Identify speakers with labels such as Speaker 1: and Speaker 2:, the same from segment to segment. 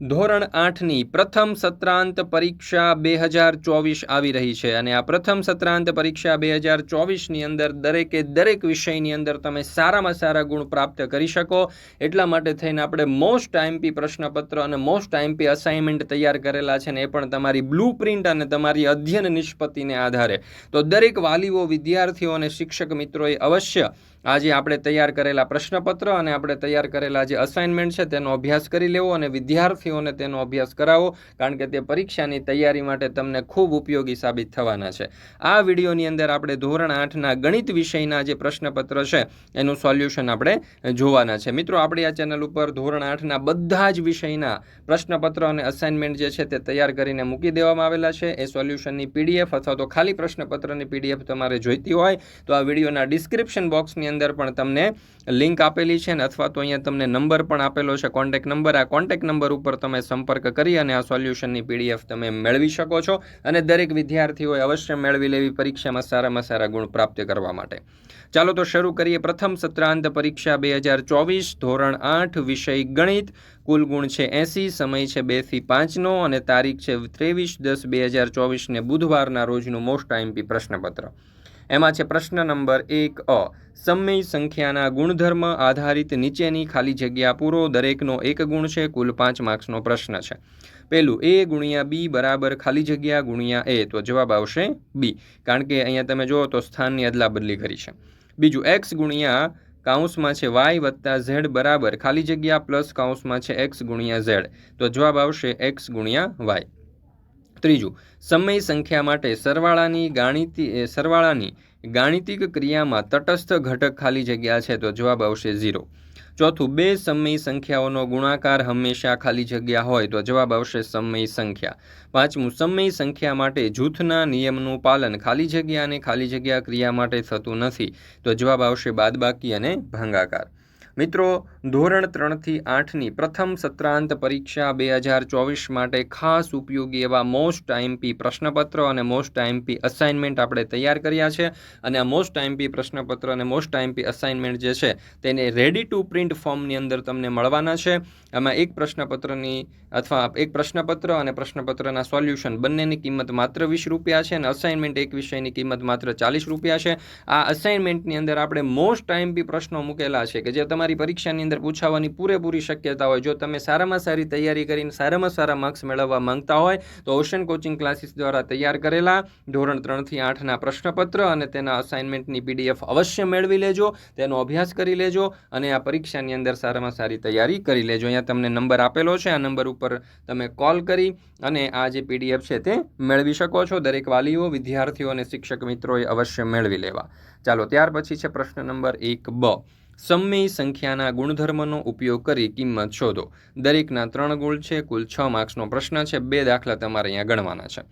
Speaker 1: ધોરણ આઠની પ્રથમ સત્રાંત પરીક્ષા બે હજાર ચોવીસ આવી રહી છે અને આ પ્રથમ સત્રાંત પરીક્ષા બે હજાર ચોવીસની અંદર દરેકે દરેક વિષયની અંદર તમે સારામાં સારા ગુણ પ્રાપ્ત કરી શકો. એટલા માટે થઈને આપણે મોસ્ટ આઈએમપી પ્રશ્નપત્ર અને મોસ્ટ આઈએમપી અસાઇનમેન્ટ તૈયાર કરેલા છે ને એ પણ તમારી બ્લુ પ્રિન્ટ અને તમારી અધ્યયન નિષ્પત્તિને આધારે. તો દરેક વાલીઓ, વિદ્યાર્થીઓ અને શિક્ષક મિત્રોએ અવશ્ય આજે આપણે તૈયાર કરેલા પ્રશ્નપત્ર અને આપણે તૈયાર કરેલા જે અસાઇનમેન્ટ છે, તેનો અભ્યાસ કરી લેવો અને વિદ્યાર્થીઓને તેનો અભ્યાસ કરાવો, કારણ કે તે પરીક્ષાની તૈયારી માટે તમને ખૂબ ઉપયોગી સાબિત થવાના છે. આ વિડીયોની અંદર આપણે ધોરણ આઠના ગણિત વિષયના જે પ્રશ્નપત્ર છે, એનું સોલ્યુશન આપણે જોવાના છે. મિત્રો, આપણી આ ચેનલ ઉપર ધોરણ આઠના બધા જ વિષયના પ્રશ્નપત્ર અને અસાઇનમેન્ટ જે છે, તે તૈયાર કરીને મૂકી દેવામાં આવેલા છે. એ સોલ્યુશનની પીડીએફ અથવા તો ખાલી પ્રશ્નપત્રની પીડીએફ તમારે જોઈતી હોય, તો આ વિડીયોના ડિસ્ક્રિપ્શન બોક્સની અંદર પણ તમને લિંક આપેલી છે ને અથવા તો અહીંયા તમને નંબર પણ આપેલો છે કોન્ટેક નંબર આ કોન્ટેક નંબર ઉપર તમે સંપર્ક કરી અને આ સોલ્યુશનની પીડીએફ તમે મેળવી શકો છો અને દરેક વિદ્યાર્થીઓએ અવશ્ય મેળવી લેવી પરીક્ષામાં સારામાં સારા ગુણ પ્રાપ્ત કરવા માટે. ચાલો તો શરૂ કરીએ. પ્રથમ સત્રાંત પરીક્ષા બે હજાર ચોવીસ, ધોરણ આઠ, વિષય ગણિત. કુલ ગુણ છે એંસી, સમય છે બેથી પાંચનો અને તારીખ છે ત્રેવીસ દસ બે હજાર ચોવીસને બુધવારના રોજનું મોસ્ટ આઈમપી પ્રશ્નપત્ર. એમાં છે પ્રશ્ન નંબર એક અ. સમય સંખ્યાના ગુણધર્મ આધારિત નીચેની ખાલી જગ્યા પૂરો દરેકનો એક ગુણ છે, કુલ પાંચ માર્ક્સનો પ્રશ્ન છે. પહેલું, એ ગુણ્યા બી બરાબર ખાલી જગ્યા ગુણ્યા એ, તો જવાબ આવશે બી. કારણ કે અહીંયા તમે જુઓ તો સ્થાનની અદલા બદલી કરી છે. બીજું, એક્સ ગુણ્યા કાઉન્સમાં છે વાય વત્તા ઝેડ બરાબર ખાલી જગ્યા પ્લસ કાઉન્સમાં છે એક્સ ગુણ્યા ઝેડ, તો જવાબ આવશે એક્સ ગુણ્યા વાય. ત્રીજું, સમય સંખ્યા માટે સરવાળાની ગાણિતી સરવાળાની ગાણિતિક ક્રિયામાં તટસ્થ ઘટક ખાલી જગ્યા છે તો જવાબ આવશે ઝીરો. ચોથું, બે સમય સંખ્યાઓનો ગુણાકાર હંમેશા ખાલી જગ્યા હોય તો જવાબ આવશે સમય સંખ્યા. પાંચમું, સમય સંખ્યા માટે જૂથના નિયમનું પાલન ખાલી જગ્યા અને ખાલી જગ્યા ક્રિયા માટે થતું નથી તો જવાબ આવશે બાદબાકી અને ભાંગાકાર. મિત્રો, ધોરણ ત્રણથી આઠની પ્રથમ સત્રાંત પરીક્ષા બે હજાર ચોવીસ માટે ખાસ ઉપયોગી એવા મોસ્ટ આઈમપી પ્રશ્નપત્ર અને મોસ્ટ આઈમપી અસાઇનમેન્ટ આપણે તૈયાર કર્યા છે. અને આ મોસ્ટ આઈમપી પ્રશ્નપત્ર અને મોસ્ટ આઈમપી અસાઇનમેન્ટ જે છે, તેને રેડી ટુ પ્રિન્ટ ફોર્મની અંદર તમને મળવાના છે. એમાં એક પ્રશ્નપત્રની અથવા એક પ્રશ્નપત્ર અને પ્રશ્નપત્રના સોલ્યુશન બંનેની કિંમત માત્ર વીસ રૂપિયા છે અને અસાઇનમેન્ટ એક વિષયની કિંમત માત્ર ચાલીસ રૂપિયા છે. આ અસાઇનમેન્ટની અંદર આપણે મોસ્ટ આઈમપી પ્રશ્નો મૂકેલા છે કે જે તમારે તમારી પરીક્ષાની અંદર પૂછાવાની પૂરેપૂરી શક્યતા હોય. જો તમે સારામાં સારી તૈયારી કરીને સારામાં સારા માર્ક્સ મેળવવા માંગતા હોય, તો ઓશન કોચિંગ ક્લાસીસ દ્વારા તૈયાર કરેલા ધોરણ ત્રણથી આઠના પ્રશ્નપત્ર અને તેના અસાઇનમેન્ટની પીડીએફ અવશ્ય મેળવી લેજો, તેનો અભ્યાસ કરી લેજો અને આ પરીક્ષાની અંદર સારામાં સારી તૈયારી કરી લેજો. અહીંયા તમને નંબર આપેલો છે. આ નંબર ઉપર તમે કોલ કરી અને આ જે પીડીએફ છે તે મેળવી શકો છો. દરેક વાલીઓ, વિદ્યાર્થીઓ અને શિક્ષક મિત્રોએ અવશ્ય મેળવી લેવા. ચાલો, ત્યાર પછી છે પ્રશ્ન નંબર એક બ. સમય સંખ્યાના ગુણધર્મનો ઉપયોગ કરી કિંમત શોધો. દરેકના ત્રણ ગુણ છે, કુલ છ માર્ક્સનો પ્રશ્ન છે, બે દાખલા તમારે અહીંયા ગણવાના છે.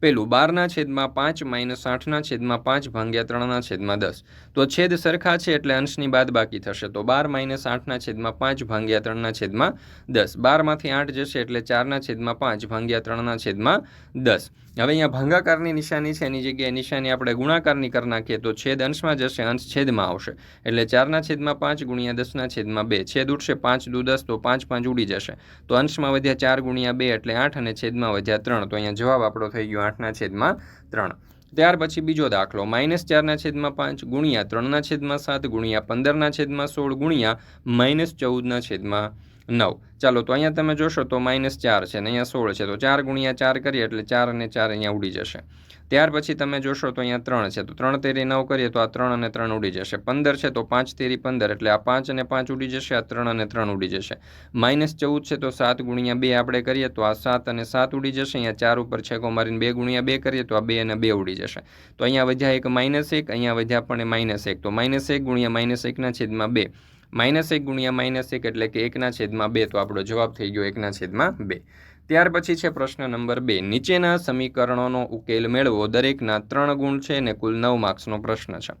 Speaker 1: પેલું બારના છેદમાં પાંચ માઇનસ આઠના છેદમાં પાંચ ભાંગ્યા ત્રણના છેદમાં દસ. તો છેદ સરખા છે એટલે અંશની બાદ બાકી થશે. તો બાર માઇનસ આઠના છેદમાં પાંચ ભાંગ્યા ત્રણના છેદમાં દસ. બારમાંથી આઠ જશે એટલે ચારના છેદમાં પાંચ ભાંગ્યા ત્રણના છેદમાં દસ. હવે અહીંયા ભાંગાકારની નિશાની છે. એની જગ્યાએ નિશાની આપણે ગુણાકારની કરી નાખીએ તો છેદ અંશમાં જશે, અંશ છેદમાં આવશે. એટલે ચારના છેદમાં પાંચ ગુણ્યા દસના છેદમાં બે. છેદ ઉઠશે પાંચ દુ દસ, તો પાંચ પાંચ ઉડી જશે. તો અંશમાં વધ્યા ચાર ગુણ્યા બે એટલે આઠ અને છેદમાં વધ્યા ત્રણ. તો અહીંયા જવાબ આપણો થઈ ગયો આઠના છેદમાં ત્રણ. ત્યાર પછી બીજો દાખલો, માઇનસ ચારના છેદમાં પાંચ ગુણ્યા ત્રણના છેદમાં સાત ગુણ્યા પંદરના છેદમાં સોળ ગુણ્યા માઇનસ ચૌદના છેદમાં નવ. ચાલો, તો અહીંયા તમે જોશો તો માઇનસ ચાર છે ને અહીંયા સોળ છે. તો ચાર ગુણ્યા ચાર કરીએ એટલે ચાર અને ચાર અહીંયા ઉડી જશે. ત્યાર પછી તમે જોશો તો અહીંયા ત્રણ છે. તો ત્રણ તેરી નવ કરીએ તો આ ત્રણ અને ત્રણ ઉડી જશે. પંદર છે તો પાંચ તેરી પંદર એટલે આ પાંચ અને પાંચ ઉડી જશે, આ ત્રણ અને ત્રણ ઉડી જશે. માઇનસ ચૌદ છે તો સાત ગુણ્યા બે આપણે કરીએ તો આ સાત અને સાત ઉડી જશે. અહીંયા ચાર ઉપર છેકો મારીને બે ગુણ્યા બે કરીએ તો આ બે અને બે ઉડી જશે. તો અહીંયા વધ્યા એક માઇનસ એક, અહીંયા વધ્યા પણ માઇનસ એક. તો માઇનસ એક ગુણ્યા માઇનસ એકના છેદમાં બે. માઇનસ એક ગુણ્યા માઇનસ એક એટલે કે એકના છેદમાં બે, તો આપણો જવાબ થઈ ગયો એકના છેદમાં બે. ત્યાર પછી છે પ્રશ્ન નંબર બે. નીચેના સમીકરણોનો ઉકેલ મેળવો. દરેકના ત્રણ ગુણ છે અને કુલ નવ માર્ક્સનો પ્રશ્ન છે.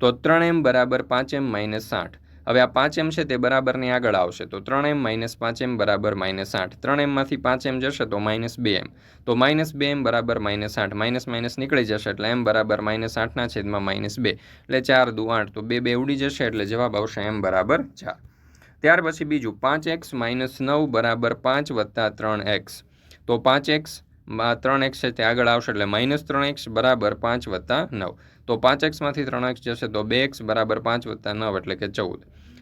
Speaker 1: તો ત્રણ એમ બરાબર પાંચ એમ માઇનસ સાઠ. હવે આ પાંચ એમ છે તે બરાબરની આગળ આવશે. તો ત્રણ એમ માઇનસ પાંચ એમ બરાબર માઇનસ આઠ. ત્રણ એમમાંથી પાંચ એમ જશે તો માઇનસ બે એમ. તો માઇનસ બે એમ બરાબર માઇનસ આઠ. માઇનસ માઇનસ નીકળી જશે એટલે એમ બરાબર માઇનસ આઠના છેદમાં માઇનસ બે. એટલે ચાર દુ આઠ તો બે બે ઉડી જશે એટલે જવાબ આવશે એમ બરાબર ચાર. ત્યાર પછી બીજું પાંચ એક્સ માઇનસ નવ બરાબર પાંચ વત્તા ત્રણ એક્સ. તો પાંચ એક્સ ત્રણ એક્સ છે તે આગળ આવશે એટલે માઇનસ ત્રણ એક્સ બરાબર પાંચ વત્તા નવ. તો પાંચ એક્સમાંથી ત્રણ એક્સ જશે તો બે એક્સ બરાબર પાંચ વત્તા નવ એટલે કે ચૌદ.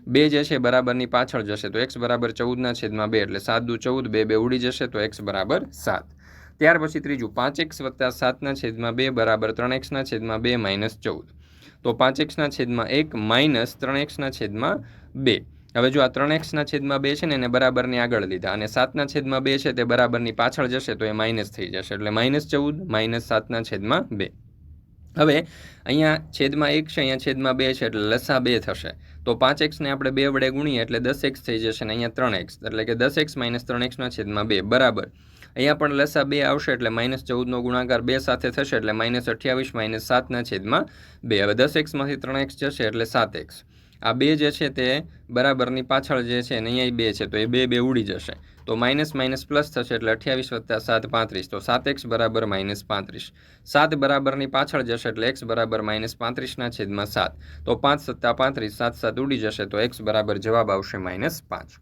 Speaker 1: બે જે છે બરાબરની પાછળ જશે, તો એક્સ બરાબર ચૌદના છેદમાં બે, એટલે સાત દુ ચૌદ, બે બે ઉડી જશે, તો એક્સ બરાબર સાત. ત્યાર પછી ત્રીજું, પાંચ એક્સ વત્તા સાતના છેદમાં બે બરાબર ત્રણ એક્સના છેદમાં બે માઇનસ ચૌદ. તો પાંચ એક્સના છેદમાં એક માઇનસ ત્રણ એક્સના છેદમાં બે. હવે જો આ ત્રણ એક્સના છેદમાં બે છે ને, એને બરાબરની આગળ લીધા, અને સાતના છેદમાં બે છે, તે બરાબરની પાછળ જશે, તો એ માઇનસ થઈ જશે, એટલે માઇનસ ચૌદ, માઇનસ સાતના છેદમાં બે. હવે અહીંયા છેદમાં એક છે, અહીંયા છેદમાં બે છે એટલે લસા બે થશે. તો પાંચ એક્સને આપણે બે વડે ગુણીએ એટલે દસ એક્સ થઈ જશે ને અહીંયા ત્રણ એક્સ એટલે કે દસ એક્સ માઇનસ ત્રણ એક્સના છેદમાં બે. બરાબર. અહીંયા પણ લસા બે આવશે એટલે માઇનસ ચૌદનો ગુણાકાર બે સાથે થશે એટલે માઇનસ અઠ્યાવીસ માઇનસ સાતના છેદમાં બે. હવે દસ એક્સમાંથી ત્રણ એક્સ જશે એટલે સાત એક્સ આ બે જે છે તે બરાબરની પાછળ જે છે ને અહીંયા બે છે, તો એ બે બે ઉડી જશે. તો માઇનસ માઇનસ પ્લસ થશે એટલે અઠ્યાવીસ વત્તા સાત પાંત્રીસ. તો સાત એક્સ બરાબર માઇનસ પાંત્રીસ. સાત બરાબરની પાછળ જશે એટલે એક્સ બરાબર માઇનસ પાંત્રીસના છેદમાં સાત. તો પાંચ સત્તા પાંત્રીસ, સાત સાત ઉડી જશે તો એક્સ બરાબર જવાબ આવશે માઇનસ પાંચ.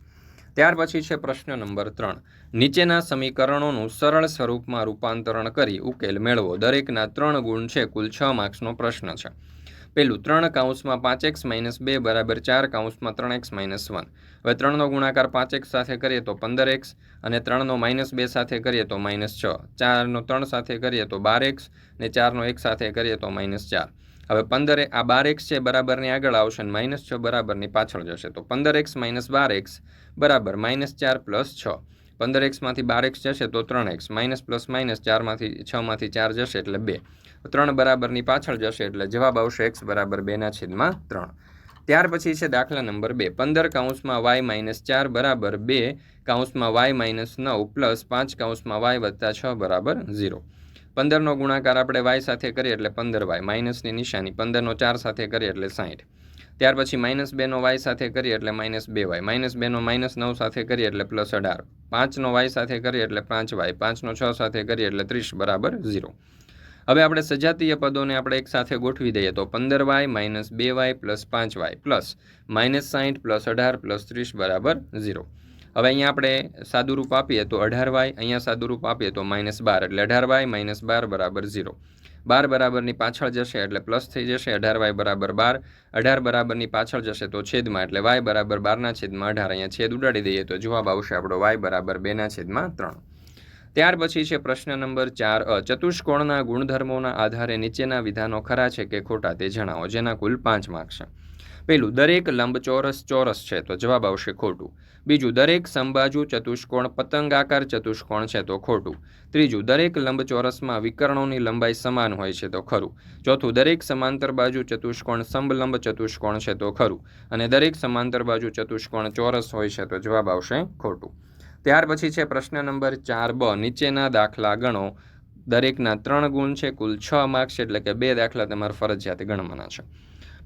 Speaker 1: ત્યાર પછી છે પ્રશ્ન નંબર ત્રણ. નીચેના સમીકરણોનું સરળ સ્વરૂપમાં રૂપાંતરણ કરી ઉકેલ મેળવો. દરેકના ત્રણ ગુણ છે, કુલ છ માર્ક્સનો પ્રશ્ન છે. પેલું ત્રણ કાઉન્સમાં પાંચ એક્સ માઇનસ બે બરાબર ચાર કાઉન્સમાં ત્રણ એક્સ માઇનસ વન. હવે ત્રણનો ગુણાકાર પાંચ એક્સ સાથે કરીએ તો પંદર એક્સ અને ત્રણનો માઇનસ બે સાથે કરીએ તો માઇનસ છ. ચારનો ત્રણ સાથે કરીએ તો બાર એક્સ ને ચારનો એક સાથે કરીએ તો માઇનસ ચાર. હવે પંદર આ બાર એક્સ છે બરાબરની આગળ આવશે અને માઇનસ છ બરાબરની પાછળ જશે. તો પંદર એક્સ માઇનસ બાર એક્સ બરાબર માઇનસ ચાર પ્લસ છ. પંદર એક્સમાંથી બાર એક્સ જશે તો ત્રણ એક્સ. માઇનસ પ્લસ માઇનસ ચારમાંથી છમાંથી ચાર જશે એટલે બે. ત્રણ બરાબરની પાછળ જશે એટલે જવાબ આવશે એક્સ બરાબર બેના છેદમાં ત્રણ. ત્યાર પછી છે દાખલા નંબર બે. પંદર કાઉન્સમાં વાય માઇનસ ચાર બરાબર બે કાઉન્સમાં વાય માઇનસ નવ પ્લસ પાંચ કાઉન્સમાં વાય વત્તા છ બરાબર ઝીરો. પંદરનો ગુણાકાર આપણે વાય સાથે કરીએ એટલે પંદર વાય. માઇનસની નિશાની પંદરનો ચાર સાથે કરીએ એટલે સાઠ ત્યાર પછી માઇનસ બેનો વાય સાથે કરીએ એટલે માઇનસ બે વાય. માઇનસ બેનો માઇનસ નવ સાથે કરીએ એટલે પ્લસ અઢાર. પાંચનો વાય સાથે કરીએ એટલે પાંચ વાય. પાંચનો છ સાથે કરીએ એટલે ત્રીસ બરાબર ઝીરો. હવે આપણે સજાતીય પદોને આપણે એક સાથે ગોઠવી દઈએ તો પંદર વાય માઇનસ બે વાય પ્લસ પાંચ વાય પ્લસ માઇનસ સાઠ પ્લસ અઢાર પ્લસ ત્રીસ બરાબર ઝીરો. હવે અહીંયા આપણે સાદુરૂપ આપીએ તો અઢાર વાય, અહીંયા સાદુરૂપ આપીએ તો માઇનસ બાર, એટલે અઢાર વાય માઇનસ બાર બરાબર ઝીરો. બાર બરાબરની પાછળ જશે એટલે પ્લસ થઈ જશે, અઢાર વાય બરાબર બાર, અઢાર બરાબરની પાછળ જશે તો છેદમાં, એટલે વાય બરાબર બારના છેદમાં અઢાર. અહીંયા છેદ ઉડાડી દઈએ તો જવાબ આવશે આપણો વાય બરાબર બેના છેદમાં ત્રણ. ત્યાર પછી છે પ્રશ્ન નંબર ચાર, અ, ચતુષ્કોણના ગુણધર્મોના આધારે નીચેના વિધાનો ખરા છે કે ખોટા તે જણાવો, જેના કુલ પાંચ માર્ક છે. પેલું, દરેક લંબચોરસ ચોરસ છે તો જવાબ આવશે ખોટું. બીજું, દરેક સંબાજુ ચતુષ્કોણ પતંગાકાર ચતુષ્કોણ છે તો ખોટું. ત્રીજું, દરેક લંબચોરસમાં વિકર્ણોની લંબાઈ સમાન હોય છે તો ખરું. ચોથું, દરેક સમાંતર બાજુ ચતુષ્કોણ સમલંબ ચતુષ્કોણ છે તો ખરું. અને દરેક સમાંતર બાજુ ચતુષ્કોણ ચોરસ હોય છે તો જવાબ આવશે ખોટું. ત્યાર પછી છે પ્રશ્ન નંબર ચાર બ. નીચેના દાખલા ગણો. દરેકના ત્રણ ગુણ છે, કુલ છ માર્ક્સ એટલે કે બે દાખલા તમારે ફરજિયાત ગણવાના છે.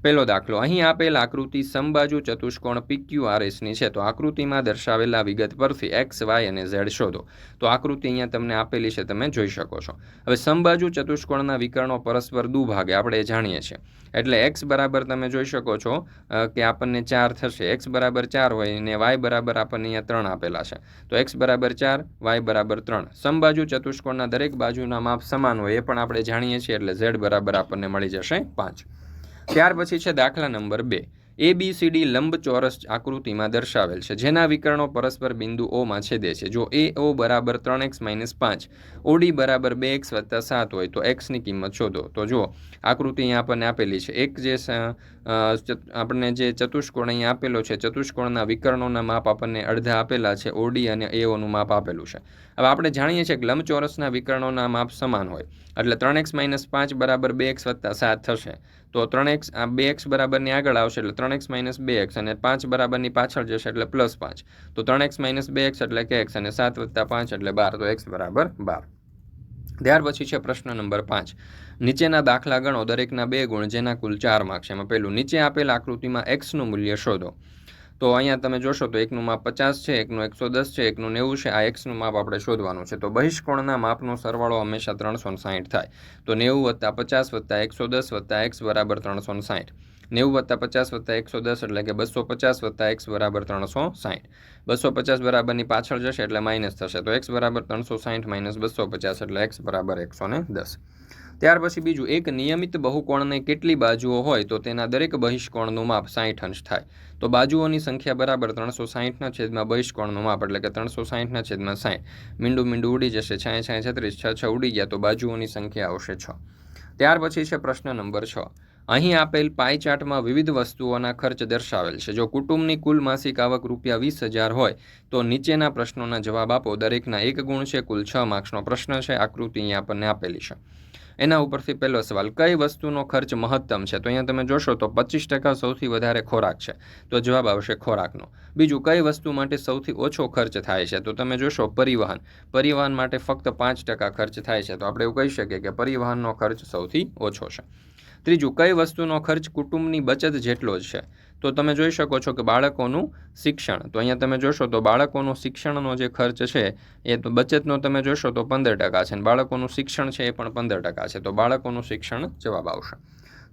Speaker 1: પહેલો દાખલો. અહીં આપેલ આકૃતિ સમબાજુ ચતુષ્કોણ પીક્યુઆરએસની છે. તો આકૃતિમાં દર્શાવેલા વિગત પરથી એક્સ, વાય અને ઝેડ શોધો. તો આકૃતિ અહીંયા તમને આપેલી છે, તમે જોઈ શકો છો. હવે સમબાજુ ચતુષ્કોણના વિકર્ણો પરસ્પર દુભાગે, આપણે જાણીએ છીએ. એટલે એક્સ બરાબર તમે જોઈ શકો છો કે આપણને ચાર થશે. એક્સ બરાબર ચાર હોય અને વાય બરાબર આપણને અહીંયા ત્રણ આપેલા છે. તો એક્સ બરાબર ચાર, વાય બરાબર ત્રણ. સમબાજુ ચતુષ્કોણના દરેક બાજુના માપ સમાન હોય, એ પણ આપણે જાણીએ છીએ. એટલે ઝેડ બરાબર આપણને મળી જશે પાંચ. ત્યાર પછી છે દાખલા નંબર બે. એ બી સી ડી લંબચોરસ આકૃતિમાં દર્શાવેલ છે, જેના વિકર્ણો પરસ્પર બિંદુ ઓમાં છેદે છે. જો એ ઓ બરાબર ત્રણ એક્સ માઇનસ પાંચ ઓડી બરાબર બે એક્સ વત્તા સાત હોય તો એક્સની કિંમત શોધો. તો જો આકૃતિ અહીંયા આપણને આપેલી છે. એક જે આપણને જે ચતુષ્કોણ અહીંયા આપેલો છે, ચતુષ્કોણના વિકર્ણોના માપ આપણને અડધા આપેલા છે ઓડી અને એઓનું માપ આપેલું છે. હવે આપણે જાણીએ છીએ કે લંબચોરસના વિકર્ણોના માપ સમાન હોય. એટલે ત્રણ એક્સ માઇનસ પાંચ બરાબર બે એક્સ વત્તા સાત થશે. તો ત્રણ એક્સ, આ બે એક્સ બરાબરની આગળ આવશે એટલે ત્રણ એક્સ માઇનસ બે એક્સ અને પાંચ બરાબરની પાછળ જશે એટલે પ્લસ પાંચ. તો ત્રણ એક્સ માઇનસ બે એક્સ એટલે કે એક્સ અને સાત વત્તા પાંચ એટલે બાર. તો એક્સ બરાબર બાર. ત્યાર પછી છે પ્રશ્ન નંબર પાંચ. નીચેના દાખલા ગણો દરેકના બે ગુણ જેના કુલ ચાર માર્ક્સ એમાં પહેલું, નીચે આપેલ આકૃતિમાં એક્સનું મૂલ્ય શોધો. તો અહીંયા તમે જોશો તો એકનું માપ પચાસ છે, એકનું એકસો દસ છે, એકનું નેવું છે. આ એક્સનું માપ આપણે શોધવાનું છે. તો બહિષ્કોણના માપનો સરવાળો હંમેશા ત્રણસો સાહીઠ થાય. તો નેવું વત્તા પચાસ વત્તા એકસો દસ વત્તા એક્સ બરાબર ત્રણસો સાહીઠ. નેવું વત્તા પચાસ વત્તા એકસો દસ એટલે કે બસો પચાસ વત્તા એક્સ બરાબર ત્રણસો સાહીઠ. બસો પચાસ બરાબરની પાછળ જશે એટલે માઇનસ થશે. તો એક્સ બરાબર ત્રણસો સાહીઠ માઇનસ બસો પચાસ એટલે એક્સ બરાબર એકસો ને દસ. ત્યાર પછી બીજું, એક નિયમિત બહુકોણને કેટલી બાજુઓ હોય તો તેના દરેક બહિષ્કોણનું માપ સાહીઠ અંશ થાય. તો બાજુઓની સંખ્યા બરાબર ત્રણસો સાહીઠના છેદમાં બહિષ્કોણનું માપ, એટલે કે ત્રણસો સાહીઠના છેદમાં સાહીઠ. મીંડું મીંડું ઉડી જશે, છાંય છાંય છત્રીસ, છ છ ઉડી ગયા તો બાજુઓની સંખ્યા આવશે છ. ત્યાર પછી છે પ્રશ્ન નંબર છ. અહીં આપેલ પાઈ ચાર્ટમાં વિવિધ વસ્તુઓના ખર્ચ દર્શાવેલ છે. જો કુટુંબની કુલ માસિક આવક રૂપિયા વીસ હજાર હોય, તો નીચેના પ્રશ્નોના જવાબ આપો. દરેકના એક ગુણ છે, કુલ છ માર્ક્સનો પ્રશ્ન છે. આકૃતિ અહીંયા આપણને આપેલી છે. એના ઉપરથી પહેલો સવાલ, કઈ વસ્તુનો ખર્ચ મહત્તમ છે? તો અહીંયા તમે જોશો તો પચીસ ટકા સૌથી વધારે ખોરાક છે. તો જવાબ આવશે ખોરાકનો. બીજું, કઈ વસ્તુ માટે સૌથી ઓછો ખર્ચ થાય છે? તો તમે જોશો પરિવહન. પરિવહન માટે ફક્ત પાંચ ટકા ખર્ચ થાય છે. તો આપણે એવું કહી શકીએ કે પરિવહનનો ખર્ચ સૌથી ઓછો છે. ત્રીજું, કઈ વસ્તુનો ખર્ચ કુટુંબની બચત જેટલો જ છે? તો તમે જોઈ શકો છો કે બાળકોનું શિક્ષણ, તો અહીંયા તમે જોશો તો બાળકોનું શિક્ષણનો જે ખર્ચ છે એ તો બચતનો તમે જોશો તો પંદર ટકા છે અને બાળકોનું શિક્ષણ છે એ પણ પંદર ટકા છે, તો બાળકોનું શિક્ષણ જવાબ આવશે.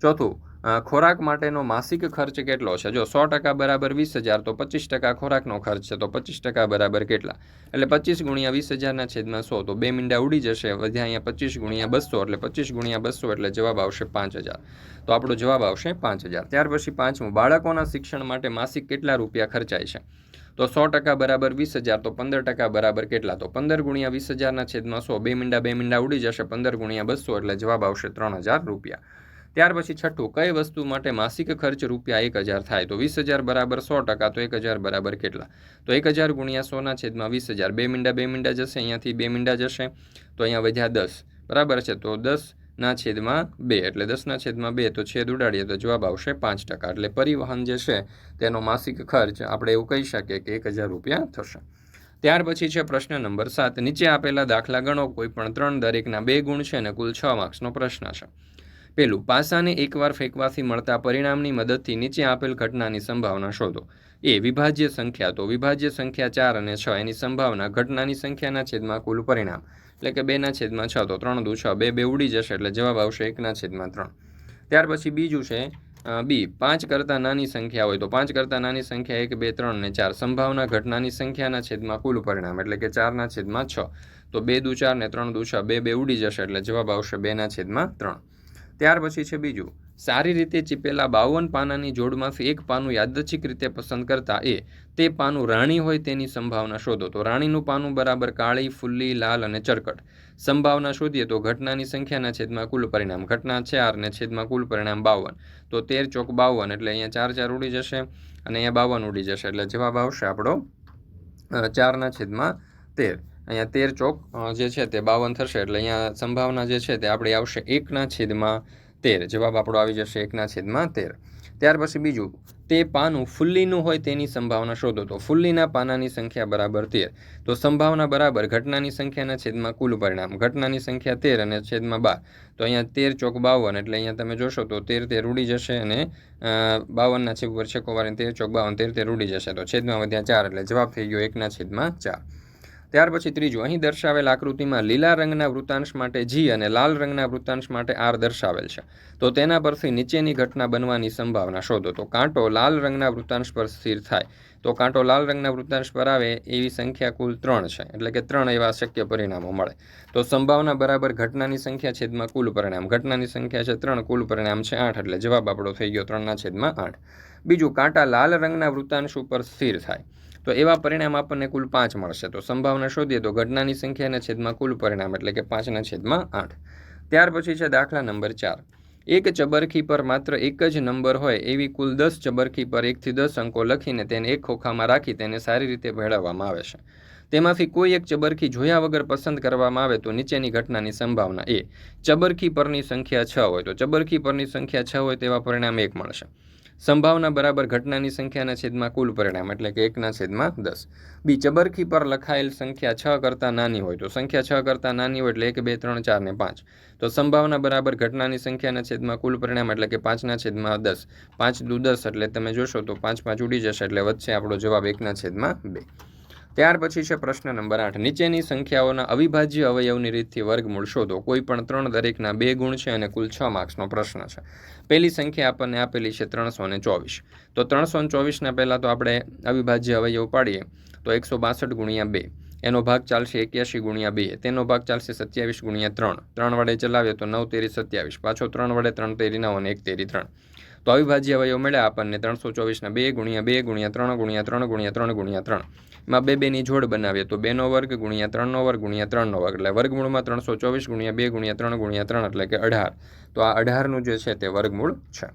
Speaker 1: ચોથું ખોરાક માટેનો માસિક ખર્ચ કેટલો છે? જો સો ટકા બરાબર વીસ હજાર, તો પચીસ ટકા ખોરાકનો ખર્ચ છે, તો પચીસ ટકા બરાબર કેટલા? એટલે પચીસ ગુણ્યા વીસ હજારના છેદમાં સો, તો બે મીંડા ઉડી જશે. વધ્યા અહીંયા પચીસ ગુણ્યા બસો, એટલે પચીસ ગુણ્યા બસો, એટલે જવાબ આવશે પાંચ હજાર. તો આપણો જવાબ આવશે પાંચ હજાર. ત્યાર પછી પાંચમું, બાળકોના શિક્ષણ માટે માસિક કેટલા રૂપિયા ખર્ચાય છે? તો સો ટકા બરાબર વીસ હજાર, તો પંદર ટકા બરાબર કેટલા? તો પંદર ગુણ્યા વીસ હજારના છેદમાં સો, બે મીંડા બે મીંડા ઉડી જશે, પંદર ગુણ્યા બસો, એટલે જવાબ આવશે ત્રણ હજાર રૂપિયા. ત્યાર પછી છઠ્ઠું, કઈ વસ્તુ માટે માસિક ખર્ચ રૂપિયા એક હજાર થાય? તો વીસ હજાર બરાબર સો ટકા, તો એક હજાર બરાબર કેટલા? તો એક હજાર ગુણ્યા સોના છેદમાં વીસ હજાર. બે મીંડા બે મીંડા જશે, અહીંયાથી બે મીંડા જશે. તો અહીંયા વધ્યા દસ. બરાબર છે? તો દસના છેદમાં બે, એટલે દસના છેદમાં બે, તો છેદ ઉડાડીએ તો જવાબ આવશે પાંચ ટકા. એટલે પરિવહન જે છે, તેનો માસિક ખર્ચ આપણે એવું કહી શકીએ કે એક હજાર રૂપિયા થશે. ત્યાર પછી છે પ્રશ્ન નંબર સાત. નીચે આપેલા દાખલા ગણો. કોઈ પણ ત્રણ દરેકના બે ગુણ છે અને કુલ છ માર્ક્સનો પ્રશ્ન છે. પેલું પાસાને એકવાર ફેંકવાથી મળતા પરિણામની મદદથી નીચે આપેલ ઘટનાની સંભાવના શોધો. એ વિભાજ્ય સંખ્યા તો વિભાજ્ય સંખ્યા ચાર અને છ, એની સંભાવના ઘટનાની સંખ્યાના છેદમાં કુલ પરિણામ. એટલે કે બેના છેદમાં છ, તો ત્રણ દુ છ, બે બે ઉડી જશે એટલે જવાબ આવશે એકના છેદમાં ત્રણ. ત્યાર પછી બીજું છે બી, પાંચ કરતાં નાની સંખ્યા હોય તો પાંચ કરતાં નાની સંખ્યા એક, બે, ત્રણ ને ચાર. સંભાવના ઘટનાની સંખ્યાના છેદમાં કુલ પરિણામ એટલે કે ચારના છેદમાં છ. તો બે દુ ચાર ને ત્રણ દુ છ, બે બે ઉડી જશે એટલે જવાબ આવશે બેના છેદમાં ત્રણ. ત્યાર પછી છે બીજું. સારી રીતે ચીપેલા બાવન પાનાની જોડમાંથી એક પાનું યાદચ્છિક રીતે પસંદ કરતા એ તે પાનું રાણી હોય તેની સંભાવના શોધો. તો રાણીનું પાનું બરાબર કાળી, ફુલ્લી, લાલ અને ચરકટ. સંભાવના શોધીએ તો ઘટનાની સંખ્યાના છેદમાં કુલ પરિણામ. ઘટના ચાર ને છેદમાં કુલ પરિણામ બાવન. તો તેર ચોક બાવન એટલે અહીંયા ચાર ચાર ઉડી જશે અને અહીંયા બાવન ઉડી જશે. એટલે જવાબ આવશે આપણો ચારના છેદમાં તેર. અહીંયા તેર ચોક જે છે તે બાવન થશે. એટલે અહીંયા સંભાવના જે છે તે આપણી આવશે એકના છેદમાં તેર. જવાબ આપણો આવી જશે એકના છેદમાં તેર. ત્યાર પછી બીજું, તે પાનું ફુલ્લીનું હોય તેની સંભાવના શોધો તો ફુલ્લીના પાનાની સંખ્યા બરાબર તેર. તો સંભાવના બરાબર ઘટનાની સંખ્યાના છેદમાં કુલ પરિણામ. ઘટનાની સંખ્યા તેર અને છેદમાં બાર. તો અહીંયા તેર ચોક બાવન, એટલે અહીંયા તમે જોશો તો તેર તેર ઉડી જશે અને બાવનના છેદ ઉપર છેકો વાળીને તેર ચોક બાવન, તેર તેર ઉડી જશે. તો છેદમાં વધ્યા ચાર, એટલે જવાબ થઈ ગયો એકના છેદમાં ચાર. ત્યાર પછી ત્રીજું, અહીં દર્શાવેલ આકૃતિમાં લીલા રંગના વૃત્તાંશ માટે જી અને લાલ રંગના વૃત્તાંશ માટે આર દર્શાવેલ છે. તો તેના પરથી નીચેની ઘટના બનવાની સંભાવના શોધો. તો કાંટો લાલ રંગના વૃત્તાંશ પર સ્થિર થાય. તો કાંટો લાલ રંગના વૃત્તાંશ પર આવે એવી સંખ્યા કુલ ત્રણ છે. એટલે કે ત્રણ એવા શક્ય પરિણામો મળે. તો સંભાવના બરાબર ઘટનાની સંખ્યા છેદમાં કુલ પરિણામ. ઘટનાની સંખ્યા છે ત્રણ, કુલ પરિણામ છે આઠ. એટલે જવાબ આપણો થઈ ગયો ત્રણના છેદમાં આઠ. બીજું, કાંટા લાલ રંગના વૃત્તાંશ ઉપર સ્થિર થાય. તો એવા પરિણામ આપણને કુલ પાંચ મળશે. તો સંભાવના શોધીએ તો ઘટનાની સંખ્યાના છેદમાં કુલ પરિણામ એટલે કે પાંચના છેદમાં આઠ. ત્યાર પછી છે દાખલા નંબર ચાર. એક ચબરખી પર માત્ર એક જ નંબર હોય એવી કુલ દસ ચબરખી પર એકથી દસ અંકો લખીને તેને એક ખોખામાં રાખી તેને સારી રીતે ભેળવવામાં આવે છે. તેમાંથી કોઈ એક ચબરખી જોયા વગર પસંદ કરવામાં આવે તો નીચેની ઘટનાની સંભાવના એ. ચબરખી પરની સંખ્યા છ હોય તો ચબરખી પરની સંખ્યા છ હોય તેવા પરિણામ એક મળશે. સંભાવના બરાબર ઘટનાની સંખ્યાના છેદમાં કુલ પરિણામ એટલે કે એકના છેદમાં દસ. બી, ચબરખી પર લખાયેલ સંખ્યા છ કરતાં નાની હોય. તો સંખ્યા છ કરતાં નાની હોય એટલે એક, બે, ત્રણ, ચાર ને પાંચ. તો સંભાવના બરાબર ઘટનાની સંખ્યાના છેદમાં કુલ પરિણામ એટલે કે પાંચના છેદમાં દસ. પાંચ દુ દસ એટલે તમે જોશો તો પાંચ પાંચ ઉડી જશે એટલે વધશે આપણો જવાબ એકના છેદમાં બે. ત્યાર પછી છે પ્રશ્ન નંબર આઠ. નીચેની સંખ્યાઓના અવિભાજ્ય અવયવની રીતથી વર્ગમૂળ શોધો. કોઈ પણ ત્રણ દરેકના બે ગુણ છે અને કુલ છ માર્ક્સનો પ્રશ્ન છે. પહેલી સંખ્યા આપણને આપેલી છે ત્રણસો ને ચોવીસ. તો ત્રણસો ને ચોવીસના પહેલાં તો આપણે અવિભાજ્ય અવયવ પાડીએ, તો એકસો બાસઠ ગુણ્યા બે. એનો ભાગ ચાલશે એક્યાસી ગુણ્યા બે. તેનો ભાગ ચાલશે સત્યાવીસ ગુણ્યા ત્રણ. ત્રણ વડે ચલાવીએ તો નવ તેરી સત્યાવીસ. પાછો ત્રણ વડે ત્રણ તેરી નવ અને એક તેરી ત્રણ. તો અવિભાજ્ય અવયવ મળ્યા આપણને ત્રણસો ચોવીસના બે ગુણ્યા બે ગુણ્યા ત્રણ ગુણ્યા ત્રણ ગુણ્યા ત્રણ ગુણ્યા ત્રણ. એમાં બે બેની જોડ બનાવીએ તો બેનો વર્ગ ગુણ્યા ત્રણનો વર્ગ ગુણ્યા ત્રણનો વર્ગ. એટલે વર્ગમૂળમાં ત્રણસો ચોવીસ ગુણ્યા બે ગુણ્યા ત્રણ ગુણ્યા ત્રણ એટલે કે અઢાર. તો આ અઢારનું જે છે તે વર્ગમૂળ છે.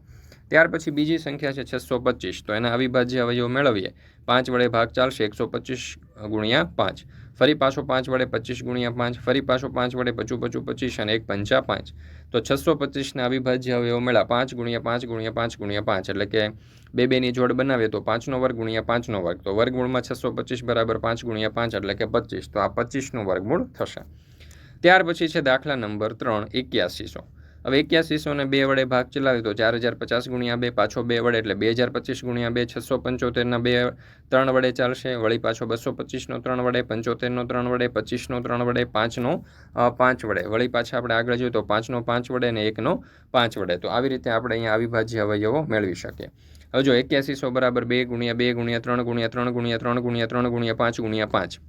Speaker 1: ત્યાર પછી બીજી સંખ્યા છે છસો પચીસ. તો એના અવિભાજ્ય અવયવ મેળવીએ. પાંચ વડે ભાગ ચાલશે એકસો પચીસ ગુણ્યા પાંચ. ફરી પાછો પાંચ વડે પચીસ ગુણ્યા પાંચ, ફરી પાછો પાંચ વડે પચું પચું પચીસ અને એક પંચા પાંચ. તો છસો પચીસના અવિભાજ્ય અવયવો મળ્યા, પાંચ ગુણ્યા પાંચ ગુણ્યા પાંચ ગુણ્યા પાંચ, એટલે કે બે બેની જોડ બનાવીએ તો પાંચનો વર્ગ ગુણ્યા પાંચનો વર્ગ. તો વર્ગમૂળમાં છસો પચીસ બરાબર પાંચ ગુણ્યા પાંચ, એટલે કે પચીસ. તો આ પચીસનું વર્ગમૂળ થશે. ત્યાર પછી છે દાખલા નંબર ત્રણ એક્યાસીસો હવે એક્યાસીસોને બે વડે ભાગ ચલાવ્યો તો ચાર હજાર પચાસ ગુણ્યા બે, પાછો બે વડે એટલે બે હજાર પચીસ ગુણ્યા બે, છસો પંચોતેરના બે, ત્રણ વડે ચાલશે. વળી પાછો બસો પચીસનો ત્રણ વડે, પંચોતેરનો ત્રણ વડે, પચીસનો ત્રણ વડે, પાંચનો પાંચ વડે. વળી પાછા આપણે આગળ જોઈએ તો પાંચનો પાંચ વડે અને એકનો પાંચ વડે. તો આવી રીતે આપણે અહીંયા અવિભાજ્ય અવયવો મેળવી શકીએ. હવે જો એક્યાસીસો બરાબર બે ગુણ્યા બે ગુણ્યા ત્રણ ગુણ્યા ત્રણ ગુણ્યા ત્રણ ગુણ્યા ત્રણ ગુણ્યા પાંચ ગુણ્યા પાંચ.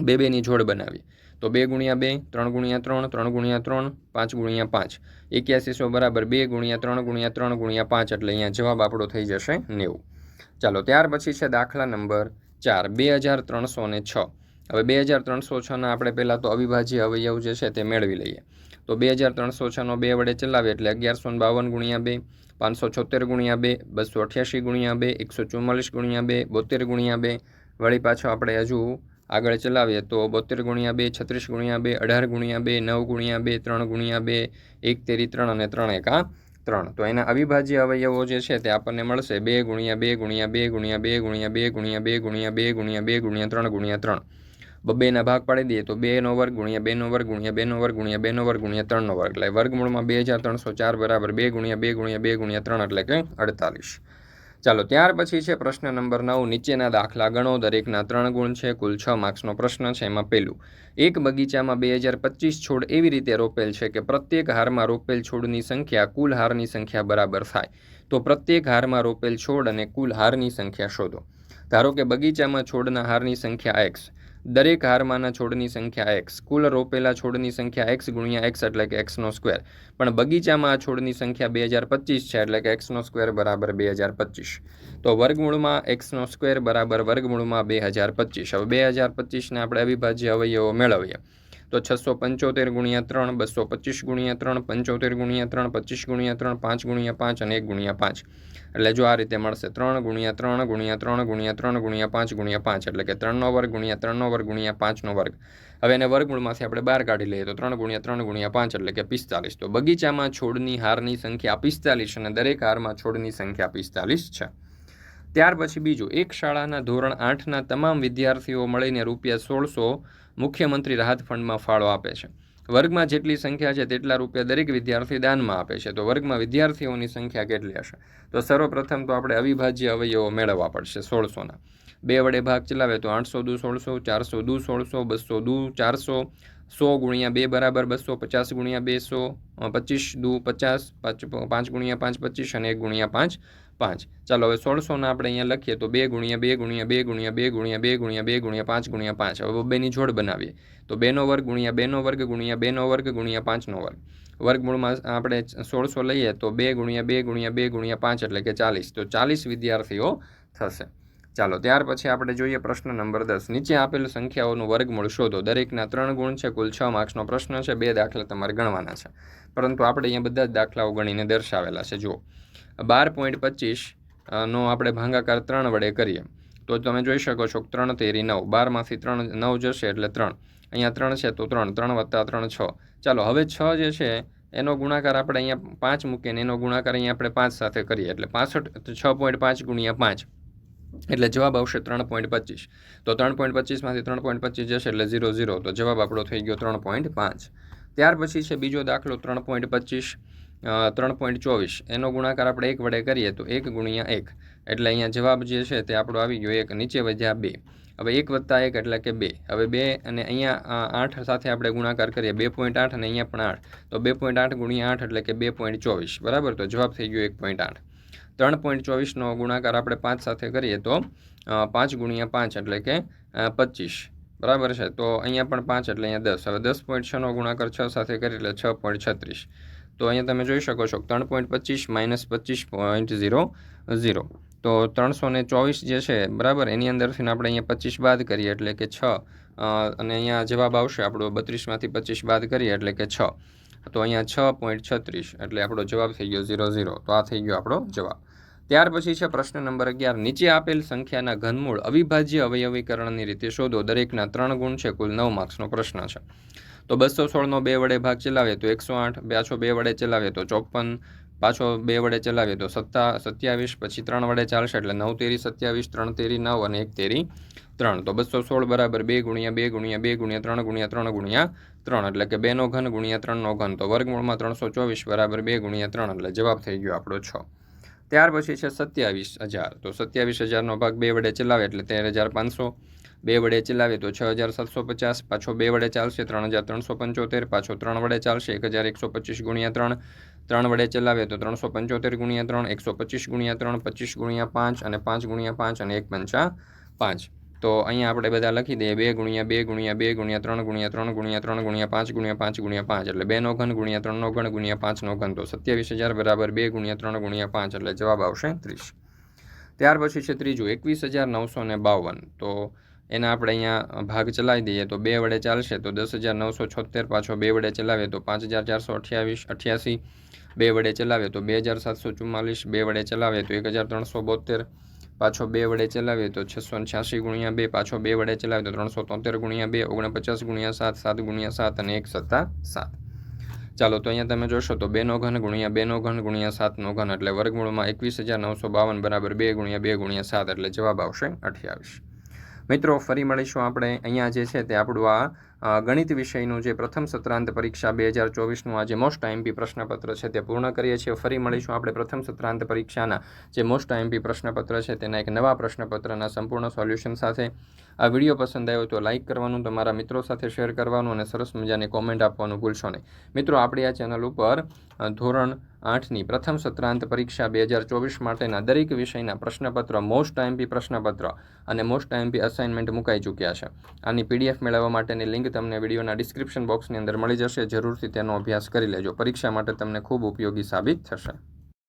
Speaker 1: બે બેની જોડ બનાવી તો બે ગુણ્યા બે, ત્રણ ગુણ્યા ત્રણ ત્રણ ગુણ્યા ત્રણ, પાંચ ગુણ્યા પાંચ. એક્યાસી સો બરાબર બે ગુણ્યા ત્રણ ગુણ્યા ત્રણ ગુણ્યા પાંચ એટલે અહીંયા જવાબ આપણો થઈ જશે નેવું. ચાલો, ત્યાર પછી છે દાખલા નંબર ચાર, બે હજાર ત્રણસો ને છ. હવે બે હજાર ત્રણસો છના આપણે પહેલાં તો અવિભાજ્ય અવયવ જે છે તે મેળવી લઈએ. તો બે હજાર ત્રણસો છનો બે વડે ચલાવીએ એટલે અગિયારસો બાવન ગુણ્યા બે, પાંચસો છોતેર ગુણ્યા બે, બસો અઠ્યાસી ગુણ્યા બે, એકસો ચુમ્માલીસ ગુણ્યા બે બોતેર ગુણ્યા બે વળી પાછો આપણે હજુ આગળ ચલાવીએ તો બોતેર ગુણ્યા બે છત્રીસ ગુણ્યા બે અઢાર ગુણ્યા બે નવ ગુણ્યા બે ત્રણ ગુણ્યા બે એક તેરી ત્રણ અને ત્રણ એકા ત્રણ તો એના અવિભાજ્ય અવયવો જે છે તે આપણને મળશે બે ગુણ્યા બે ગુણ્યા બે ગુણ્યા બે ગુણ્યા બે ગુણ્યા બે ગુણ્યા બે ગુણ્યા બે ગુણ્યા ત્રણ ગુણ્યા ત્રણ બબેના ભાગ પાડી દઈએ તો બેનો વર્ગ ગુણ્યા બેનો વર્ગ ગુણ્યા બેનો વર્ગ ગુણ્યા બેનો વર્ગ ગુણ્યા ત્રણનો વર્ગ એટલે વર્ગમૂળમાં બે હજાર ત્રણસો ચાર બરાબર બે ગુણ્યા બે ગુણ્યા બે ગુણ્યા ત્રણ એટલે કે અડતાલીસ ચાલો, ત્યાર પછી છે પ્રશ્ન નંબર નવ, નીચેના દાખલા ગણો. દરેકના ત્રણ ગુણ છે, કુલ છ માર્ક્સનો પ્રશ્ન છે, એમાં પહેલું, એક બગીચામાં બે હજાર પચીસ છોડ એવી રીતે રોપેલ છે કે પ્રત્યેક હારમાં રોપેલ છોડની સંખ્યા કુલ હારની સંખ્યા બરાબર થાય. તો પ્રત્યેક હારમાં રોપેલ છોડ અને કુલ હારની સંખ્યા શોધો. ધારો કે બગીચામાં છોડના હારની સંખ્યા એક્સ દરેક હારમાંના છોડની સંખ્યા એક્સ કુલ રોપેલા છોડની સંખ્યા એક્સ ગુણ્યા એક્સ એટલે કે એક્સનો સ્ક્વેર પણ બગીચામાં આ છોડની સંખ્યા બે હજાર પચીસ છે એટલે કે એક્સનો સ્ક્વેર બરાબર બે હજાર પચીસ. તો વર્ગમૂળમાં એક્સનો સ્ક્વેર બરાબર વર્ગમૂળમાં બે હજાર પચીસ. હવે બે હજાર પચીસને આપણે અવિભાજ્ય અવયવો મેળવીએ. તો છસો પંચોતેર ગુણ્યા ત્રણ, બસો પચીસ ગુણ્યા ત્રણ, પંચોતેર ગુણ્યા ત્રણ, પચીસ ગુણ્યા ત્રણ, પાંચ ગુણ્યા પાંચ અને એક ગુણ્યા પાંચ. એટલે જો આ રીતે મળશે ત્રણ ગુણ્યા ત્રણ ગુણ્યા ત્રણ ગુણ્યા ત્રણ ગુણ્યા પાંચ ગુણ્યા પાંચ, એટલે કે ત્રણનો વર્ગ ગુણ્યા ત્રણનો વર્ગ ગુણ્યા પાંચનો વર્ગ. હવે એને વર્ગમૂળમાંથી આપણે બહાર કાઢી લઈએ તો ત્રણ ગુણ્યા ત્રણ ગુણ્યા પાંચ, એટલે કે પિસ્તાલીસ. તો બગીચામાં છોડની હારની સંખ્યા પિસ્તાલીસ અને દરેક હારમાં છોડની સંખ્યા પિસ્તાલીસ છે. ત્યાર પછી બીજું, એક શાળાના ધોરણ આઠના તમામ વિદ્યાર્થીઓ મળીને રૂપિયા સોળસો મુખ્યમંત્રી રાહત ફંડમાં ફાળો આપે છે. વર્ગમાં જેટલી સંખ્યા છે તેટલા રૂપિયા દરેક વિદ્યાર્થી દાનમાં આપે છે. તો વર્ગમાં વિદ્યાર્થીઓની સંખ્યા કેટલી હશે? તો સર્વપ્રથમ તો આપણે અવિભાજ્ય અવયવો મેળવવા પડશે સોળસોના. બે વડે ભાગ ચલાવે તો આઠસો દુ સોળસો, ચારસો દુ સોળસો, બસો દુ ચારસો, સો ગુણ્યા બે બરાબર બસો, પચાસ ગુણ્યા બેસો પચીસ દુ પચાસ પાંચ પાંચ ગુણ્યા પાંચ પચીસ અને એક ગુણ્યા પાંચ પાંચ. ચાલો હવે સોળસોના આપણે અહીંયા લખીએ તો બે ગુણ્યા બે ગુણ્યા બે ગુણ્યા બે ગુણ્યા બે ગુણ્યા બે ગુણ્યા પાંચ ગુણ્યા પાંચ. હવે બેની જોડ બનાવીએ. તો બેનો વર્ગ ગુણ્યા બેનો વર્ગ ગુણ્યા બેનો વર્ગ ગુણ્યા પાંચનો વર્ગ. વર્ગમૂળમાં આપણે સોળસો લઈએ તો બે ગુણ્યા બે ગુણ્યા બે ગુણ્યા પાંચ એટલે કે ચાલીસ. તો ચાલીસ વિદ્યાર્થીઓ થશે. ચાલો ત્યાર પછી આપણે જોઈએ પ્રશ્ન નંબર દસ. નીચે આપેલ સંખ્યાઓનું વર્ગમૂળ શોધો. દરેકના ત્રણ ગુણ છે, કુલ છ માર્ક્સનો પ્રશ્ન છે, બે દાખલા તમારે ગણવાના છે. પરંતુ આપણે અહીંયા બધા જ દાખલાઓ ગણીને દર્શાવેલા છે. જુઓ. બાર પોઈન્ટ પચીસ નો આપણે ભાંગાકાર ત્રણ વડે કરીએ. તો તમે જોઈ શકો છો ત્રણ તેરી નવ બારમાંથી ત્રણ નવ જશે એટલે ત્રણ. અહીંયા ત્રણ છે તો ત્રણ ત્રણ વત્તા ત્રણ છ. ચાલો, હવે છ જે છે, એનો ગુણાકાર આપણે અહીંયા પાંચ મૂકીને એનો ગુણાકાર અહીંયા આપણે પાંચ સાથે કરીએ એટલે પાસઠ, છ પોઈન્ટ પાંચ ગુણ્યા પાંચ. એટલે જવાબ આવશે ત્રણ પોઈન્ટ પચીસ. તો ત્રણ પોઈન્ટ પચીસમાંથી ત્રણ પોઈન્ટ પચીસ જશે એટલે ઝીરો ઝીરો. તો જવાબ આપણો થઈ ગયો ત્રણ પોઈન્ટ પાંચ. ત્યાર પછી છે બીજો દાખલો ત્રણ પોઈન્ટ પચીસ. ત્રણ પોઈન્ટ ચોવીસ. એનો ગુણાકાર આપણે એક વડે કરીએ તો એક ગુણ્યા એક. એટલે અહીંયા જવાબ જે છે તે આપણો આવી ગયો એક, નીચે વધ્યા બે. હવે એક વત્તા એક એટલે કે બે. હવે બે અને અહીંયા આઠ સાથે આપણે ગુણાકાર કરીએ બે પોઈન્ટ આઠ અને અહીંયા પણ આઠ. તો બે પોઈન્ટ આઠ ગુણ્યા આઠ એટલે કે બે પોઈન્ટ ચોવીસ. બરાબર? તો જવાબ થઈ ગયો એક પોઈન્ટ આઠ. ત્રણ પોઈન્ટ ચોવીસનો ગુણાકાર આપણે પાંચ સાથે કરીએ તો પાંચ ગુણ્યા પાંચ એટલે કે પચીસ. બરાબર છે? તો અહીંયા પણ પાંચ એટલે અહીંયા દસ. હવે દસ પોઈન્ટ છનો ગુણાકાર છ સાથે કરીએ એટલે છ પોઈન્ટ છત્રીસ. તો અહીંયા તમે જોઈ શકો છો ત્રણ પોઈન્ટ પચીસ માઇનસ પચીસ પોઈન્ટ ઝીરો ઝીરો તો ત્રણસો ને ચોવીસ જે છે, બરાબર, એની અંદરથી આપણે અહીંયા પચીસ બાદ કરીએ એટલે કે છ. અને અહીંયા જવાબ આવશે આપણો બત્રીસમાંથી પચીસ બાદ કરીએ એટલે કે છ. તો અહીંયા છ પોઈન્ટ છત્રીસ એટલે આપણો જવાબ થઈ ગયો ઝીરો ઝીરો તો આ થઈ ગયો આપણો જવાબ. ત્યાર પછી છે પ્રશ્ન નંબર અગિયાર. નીચે આપેલ સંખ્યાના ઘનમૂળ અવિભાજ્ય અવયવીકરણની રીતે શોધો. દરેકના ત્રણ ગુણ છે, કુલ નવ માર્ક્સનો પ્રશ્ન છે. તો બસો સોળનો બે વડે ભાગ ચલાવીએ તો એકસો આઠ, પાછો બે વડે ચલાવીએ તો ચોપન, પાછો બે વડે ચલાવીએ તો સત્તા, સત્યાવીસ, પછી ત્રણ વડે ચાલશે એટલે નવ તેરી, સત્યાવીસ, ત્રણ તેરી, નવ અને એક તેરી ત્રણ. તો બસો સોળ બરાબર બે ગુણ્યા બે ગુણ્યા બે ગુણ્યા ત્રણ ગુણ્યા ત્રણ ગુણ્યા ત્રણ એટલે કે બેનો ઘન ગુણ્યા ત્રણનો ઘન. તો વર્ગમૂળમાં ત્રણસો ચોવીસ બરાબર બે ગુણ્યા ત્રણ એટલે જવાબ થઈ ગયો આપણો છ. ત્યાર પછી છે સત્યાવીસ હજાર. તો સત્યાવીસ હજારનો ભાગ બે વડે ચલાવે એટલે તેર હજાર પાંચસો બે વડે ચલાવે તો છ હજાર સાતસો પચાસ, પાછો બે વડે ચાલશે ત્રણ હજાર ત્રણસો પંચોતેર, પાછો ત્રણ વડે ચાલશે એક હજાર એકસો પચીસ ગુણ્યા ત્રણ. ત્રણ વડે ચલાવે તો ત્રણસો પંચોતેર ગુણ્યા ત્રણ, એકસો પચીસ ગુણ્યા ત્રણ, પચીસ ગુણ્યા પાંચ અને પાંચ ગુણ્યા પાંચ અને એક પંચા પાંચ. તો અહીંયા આપણે બધા લખી દઈએ બે ગુણ્યા બે ગુણ્યા બે ગુણ્યા ત્રણ ગુણ્યા ત્રણ ગુણ્યા ત્રણ ગુણ્યા પાંચ ગુણ્યા પાંચ ગુણ્યા પાંચ એટલે બેનો ઘન ગુણ્યા ત્રણનો ઘન ગુણ્યા પાંચનો ઘન. તો સત્યાવીસ હજાર બરાબર બે ગુણ્યા ત્રણ ગુણ્યા પાંચ એટલે જવાબ આવશે ત્રીસ. ત્યાર પછી છે ત્રીજું એકવીસ હજાર નવસો ને બાવન. તો એના આપણે અહીંયા ભાગ ચલાવી દઈએ તો બે વડે ચાલશે, તો દસ હજાર નવસો છોતેર પાછો બે વડે ચલાવીએ તો પાંચ હજાર ચારસો અઠ્યાવીસ, અઠ્યાસી, બે વડે ચલાવીએ તો બે હજાર સાતસો ચુમ્માલીસ, બે વડે ચલાવીએ તો એક હજાર ત્રણસો બોતેર પાછો બે વડે ચલાવીએ તો છસો છ્યાસી ગુણ્યા બે, પાછો બે વડે ચલાવીએ તો ત્રણસો તોતેર ગુણ્યા બે, ઓગણપચાસ ગુણ્યા સાત સાત ગુણ્યા સાત અને એક સત્તા સાત. ચાલો તો અહીંયા તમે જોશો તો બેનો ઘન ગુણ્યા બેનો ઘન ગુણ્યા સાતનો ઘન એટલે વર્ગમૂળમાં એકવીસ હજાર નવસો બાવન બરાબર બે ગુણ્યા બે ગુણ્યા સાત એટલે જવાબ આવશે અઠ્યાવીસ. મિત્રો ફરી મળીશું આપણે અહીંયા જે છે તે આપણું આ ગણિત વિષયનું જે પ્રથમ સત્રાંત પરીક્ષા બે હજાર ચોવીસનું આ જે મોસ્ટ આઈએમપી પ્રશ્નપત્ર છે તે પૂર્ણ કરીએ છીએ. ફરી મળીશું આપણે પ્રથમ સત્રાંત પરીક્ષાના જે મોસ્ટ આઈએમપી પ્રશ્નપત્ર છે તેના એક નવા પ્રશ્નપત્રના સંપૂર્ણ સોલ્યુશન સાથે. આ વીડિયો પસંદ આવ્યો તો લાઇક કરવાનું, તમારા મિત્રો સાથે શેર કરવાનું અને સરસ મજાની કોમેન્ટ આપવાનું ભૂલશો નહીં. મિત્રો, આપણી આ ચેનલ ઉપર ધોરણ આઠની પ્રથમ સત્રાંત પરીક્ષા બે હજાર ચોવીસ માટેના દરેક વિષયના પ્રશ્નપત્ર, મોસ્ટ આઈએમપી પ્રશ્નપત્ર અને મોસ્ટ આઈએમપી અસાઇનમેન્ટ મુકાઈ ચૂક્યા છે. આની પીડીએફ મેળવવા માટેની લિંક તમને વિડીયોના ડિસ્ક્રિપ્શન બોક્સની અંદર મળી જશે. જરૂરથી તેનો અભ્યાસ કરી લેજો. પરીક્ષા માટે તમને ખૂબ ઉપયોગી સાબિત થશે.